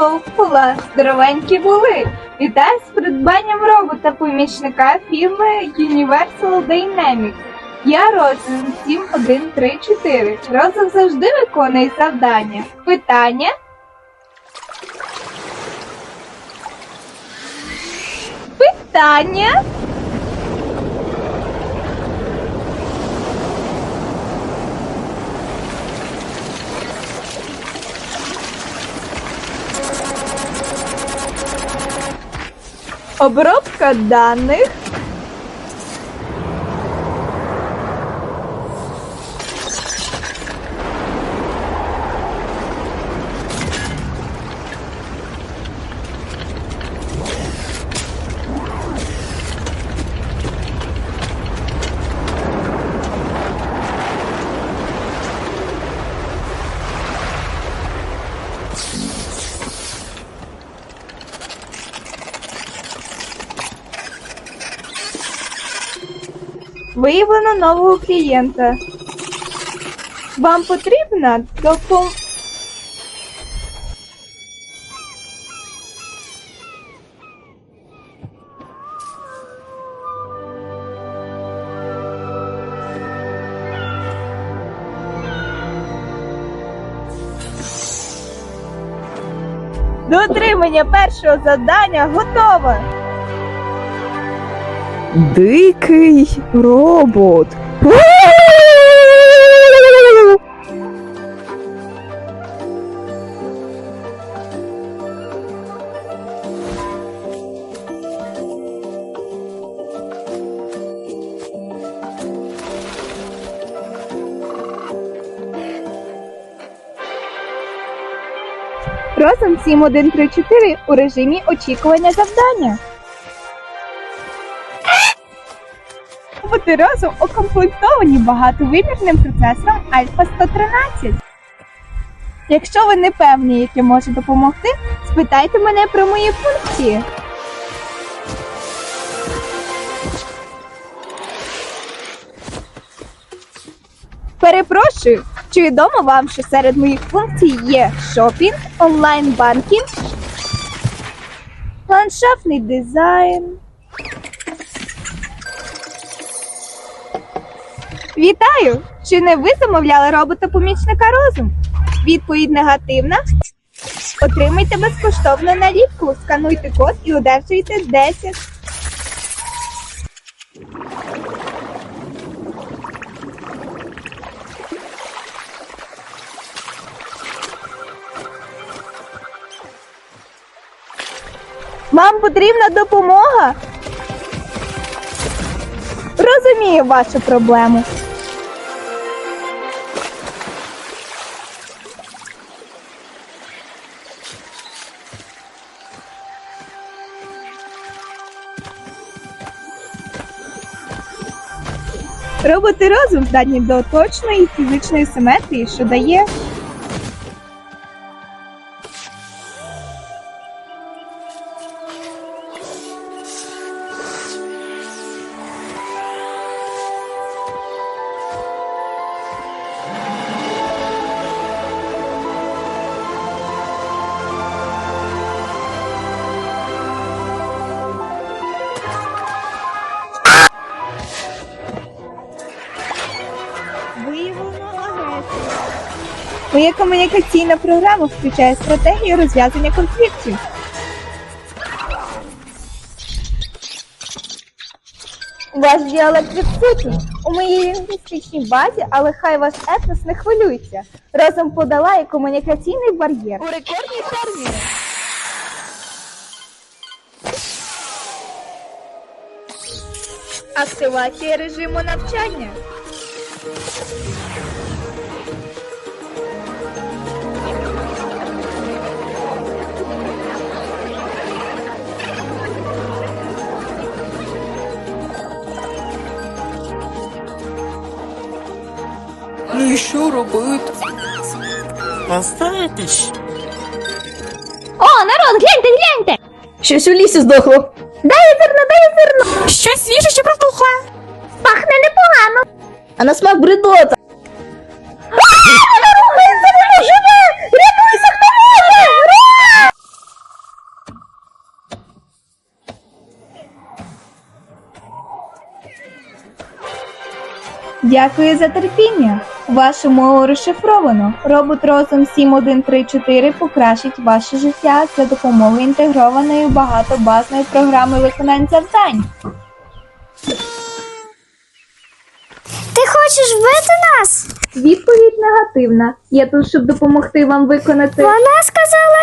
Hello, здоровенькі були! Вітаю з придбанням робота-помічника фірми Universal Dynamics. Я Розен 7134. Розен завжди виконує завдання. Питання? Питання? Обробка даних. Виявлено нового клієнта. Вам потрібна допом... До отримання першого завдання готово. Дикий робот. Розум 7134 у режимі очікування завдання. Роботи розум укомплектовані багатовимірним процесором Альфа 113. Якщо ви не певні, як я можу допомогти, спитайте мене про мої функції. Перепрошую, чи відомо вам, що серед моїх функцій є шопінг, онлайн-банкінг, ландшафтний дизайн. Вітаю! Чи не ви замовляли робота-помічника розум? Відповідь негативна. Отримайте безкоштовну наліпку, скануйте код і одержуйте 10. Вам потрібна допомога? Розумію вашу проблему. Роботи розум здатні до точної фізичної симетрії, що дає Виявлено агресію. Моя комунікаційна програма включає стратегію розв'язання конфліктів. Ваш діалект відсутній у моїй лінгвістичній базі, але хай ваш етнос не хвилюється. Разом подолає комунікаційний бар'єр. У рекордні терміни. Активація режиму навчання. Ну і що робити? Поставитиш? О, народ, гляньте, гляньте! Щось у лісі здохло. Дай зерно, дай зерно! Щось свіже чи протухле? Пахне непогано! А на смак бредота. Дякую за терпіння. Вашу мову розшифровано. Робот Розум 7134 покращить ваше життя за допомогою інтегрованої багатобазної програми виконання завдань. Хочеш вбити нас? Відповідь негативна. Я тут, щоб допомогти вам виконати. Вона сказала